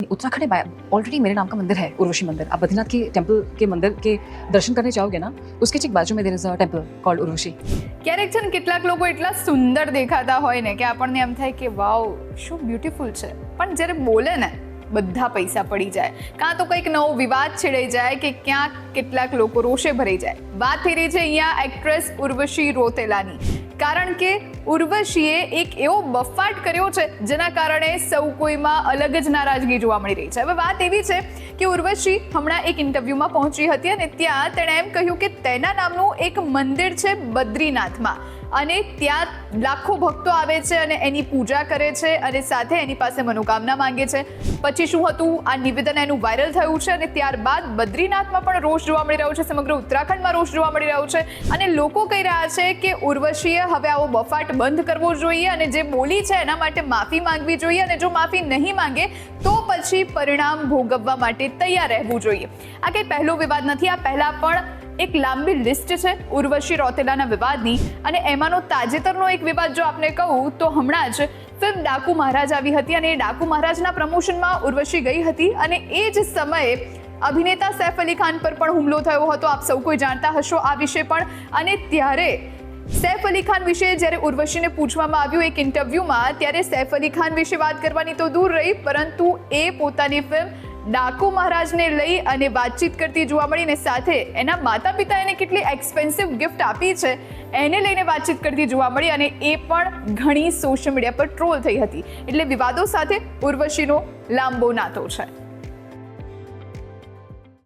उत्तराखंड में ऑलरेडी मेरे नाम का मंदिर है उर्वशी मंदिर आप बद्रीनाथ के टेम्पल के मंदिर के दर्शन करने जाओगे ना उसके ठीक बाजू में there is a temple called Urvashi ક્યારેક છે ને કેટલાક લોકો એટલા સુંદર દેખાતા હોય ને કે આપણને એમ થાય કે વાવ શું બ્યુટીફુલ છે પણ જ્યારે બોલે ને બધા પૈસા પડી જાય કાં તો કંઈક નવો વિવાદ છેડાઈ જાય કે ક્યાંક કેટલાક લોકો રોષે ભરાઈ જાય વાત થઈ રહી છે અહીંયા એક્ટ્રેસ ઉર્વશી રોતેલાની કારણ કે ઉર્વશીએ એક એવો બફાટ કર્યો છે, જેના કારણે સૌ કોઈમાં અલગ જ નારાજગી જોવા મળી રહી છે. હવે વાત એવી છે કે ઉર્વશી હમણાં એક ઇન્ટરવ્યૂમાં પહોંચી હતી અને ત્યાં તેણે એમ કહ્યું કે તેના નામનું એક મંદિર છે બદ્રીનાથમાં. અને ત્યાં લાખો ભક્તો આવે છે અને એની પૂજા કરે છે અને સાથે એની પાસે મનોકામના માંગે છે. પછી શું હતું? આ નિવેદન એનું વાયરલ થયું છે અને ત્યારબાદ બદ્રીનાથમાં પણ રોષ જોવા મળી રહ્યો છે. સમગ્ર ઉત્તરાખંડમાં રોષ જોવા મળી રહ્યો છે. અને લોકો કહી રહ્યા છે કે ઉર્વશીએ હવે આવો બફાટ બંધ કરવો જોઈએ અને જે બોલી છે એના માટે માફી માંગવી જોઈએ અને જો માફી નહીં માંગે, તો પછી પરિણામ ભોગવવા માટે તૈયાર રહેવું જોઈએ. આ કંઈ પહેલો વિવાદ નથી, આ પહેલાં પણ એક લાંબી લિસ્ટ છે ઉર્વશી રોતેલાના વિવાદની. અને એમાંનો તાજેતરનો એક વિવાદ જો આપને કહું, તો હમણાં જ ફિલ્મ ડાકુ મહારાજ આવી હતી અને એ ડાકુ મહારાજના પ્રમોશનમાં ઉર્વશી ગઈ હતી અને એ જ સમયે અભિનેતા સૈફ અલી ખાન પર પણ હુમલો થયો હતો. આપ સૌ કોઈ જાણતા હશો આ વિશે પણ. અને ત્યારે સૈફ અલી ખાન વિશે જ્યારે ઉર્વશીને પૂછવામાં આવ્યું એક ઇન્ટરવ્યૂમાં, ત્યારે સૈફ અલી ખાન વિશે વાત કરવાની તો દૂર રહી, પરંતુ એ પોતાની ફિલ્મ ડાકુ મહારાજને લઈ અને વાતચીત કરતી જોવા મળીને સાથે એના માતા પિતા એને કેટલી એક્સપેન્સિવ ગિફ્ટ આપી છે, એને લઈને વાતચીત કરતી જોવા મળી અને એ પણ ઘણી સોશિયલ મીડિયા પર ટ્રોલ થઈ હતી. એટલે વિવાદો સાથે ઉર્વશીનો લાંબો નાતો છે.